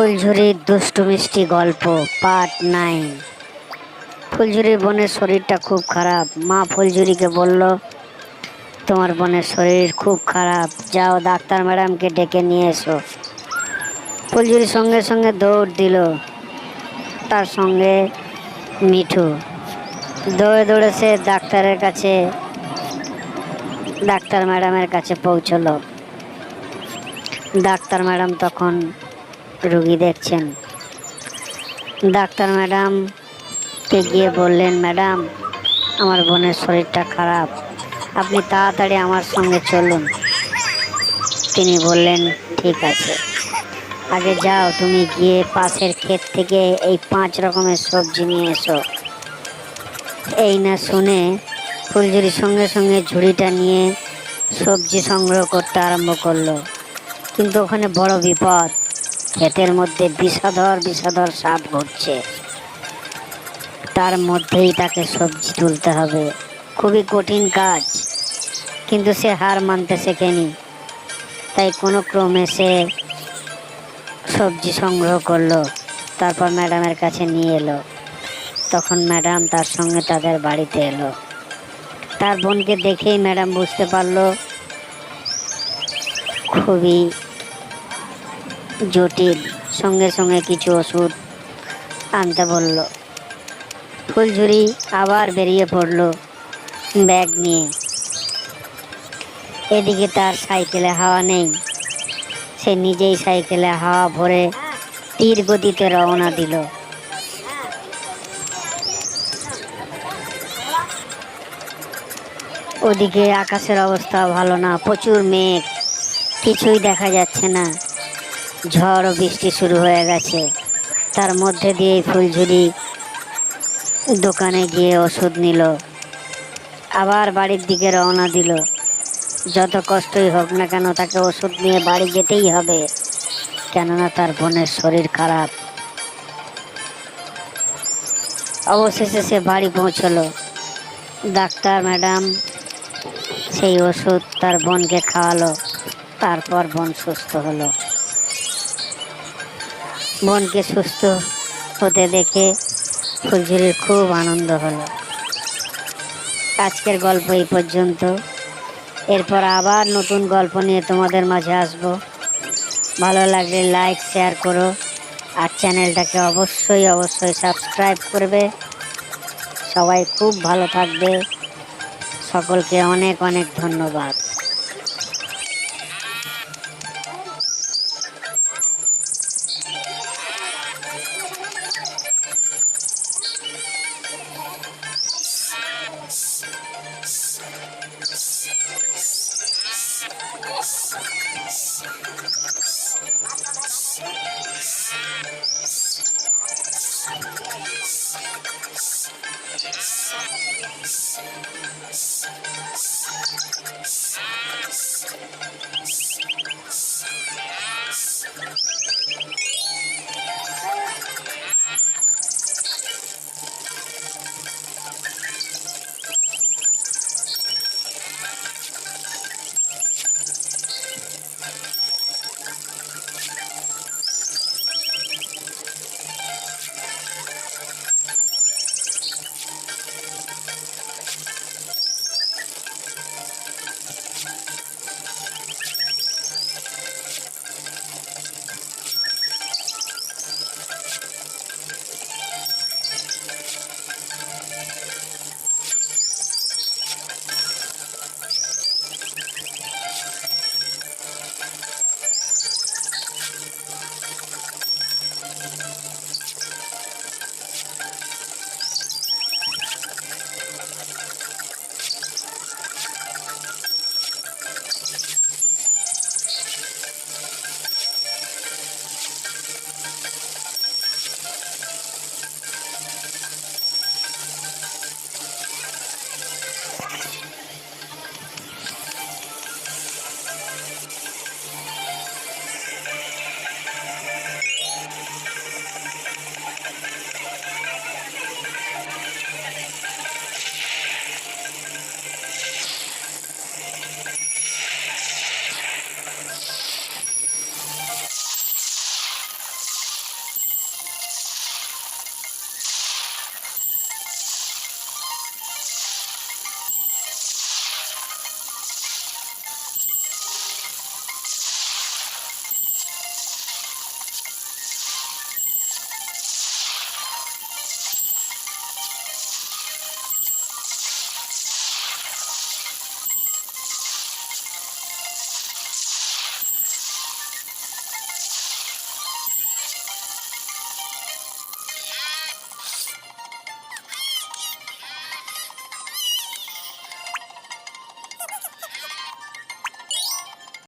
ফুলঝুরির দুষ্টু মিষ্টি গল্প পার্ট নাইন ফুলঝুরির বোনের শরীরটা খুব খারাপ। মা ফুলঝুরিকে বলল, তোমার বোনের শরীর খুব খারাপ। যাও ডাক্তার ম্যাডামকে ডেকে নিয়ে এসো। ফুলঝুরি সঙ্গে সঙ্গে দৌড় দিল, তার সঙ্গে মিঠু। দৌড়ে দৌড়ে সে ডাক্তারের কাছে, ডাক্তার ম্যাডামের কাছে পৌঁছলো। ডাক্তার ম্যাডাম তখন রুগী দেখছেন। ডাক্তার ম্যাডামকে গিয়ে বললেন, ম্যাডাম, আমার বোনের শরীরটা খারাপ। আপনি তাড়াতাড়ি আমার সঙ্গে চলুন। তিনি বললেন, ঠিক আছে। আগে যাও, তুমি গিয়ে পাশের ক্ষেত থেকে এই পাঁচ রকমের সবজি নিয়ে এসো। এই না শুনে ফুলঝুরি সঙ্গে সঙ্গে ঝুড়িটা নিয়ে সবজি সংগ্রহ করতে আরম্ভ করল। কিন্তু ওখানে বড় বিপদ। ক্ষেতের মধ্যে বিষাধর বিষাধর সাপ ঘুরছে তার মধ্যেই তাকে সবজি তুলতে হবে। খুবই কঠিন কাজ, কিন্তু সে হার মানতে শেখেনি। তাই কোনো ক্রমে সে সবজি সংগ্রহ করল, তারপর ম্যাডামের কাছে নিয়ে এলো। তখন ম্যাডাম তার সঙ্গে তাদের বাড়িতে এলো। তার বোনকে দেখেই ম্যাডাম বুঝতে পারল, খুবই জটিল। সঙ্গে সঙ্গে কিছু ওষুধ আনতে বলল। ফুলঝুরি আবার বেরিয়ে পড়ল ব্যাগ নিয়ে। এদিকে তার সাইকেলে হাওয়া নেই। সে নিজেই সাইকেলে হাওয়া ভরে তীর গতিতে রওনা দিল। ওদিকে আকাশের অবস্থা ভালো না, প্রচুর মেঘ। কিছুই দেখা যাচ্ছে না। ঝড় ও বৃষ্টি শুরু হয়ে গেছে। তার মধ্যে দিয়েই ফুলঝুরি দোকানে গিয়ে ওষুধ নিল। আবার বাড়ির দিকে রওনা দিল। যত কষ্টই হোক না কেন তাকে ওষুধ নিয়ে বাড়ি যেতেই হবে। কেননা তার বোনের শরীর খারাপ। অবশেষে সে বাড়ি পৌঁছলো। ডাক্তার, ম্যাডাম সেই ওষুধ তার বোনকে খাওয়ালো। তারপর বোন সুস্থ হলো। বোনকে সুস্থ হতে দেখে ফুলঝুরির খুব আনন্দ হলো। আজকের গল্প এই পর্যন্ত। এরপর আবার নতুন গল্প নিয়ে তোমাদের মাঝে আসব। ভালো লাগলে লাইক শেয়ার করো আর চ্যানেলটাকে অবশ্যই অবশ্যই সাবস্ক্রাইব করবে। সবাই খুব ভালো থাকবে। সকলকে অনেক অনেক ধন্যবাদ।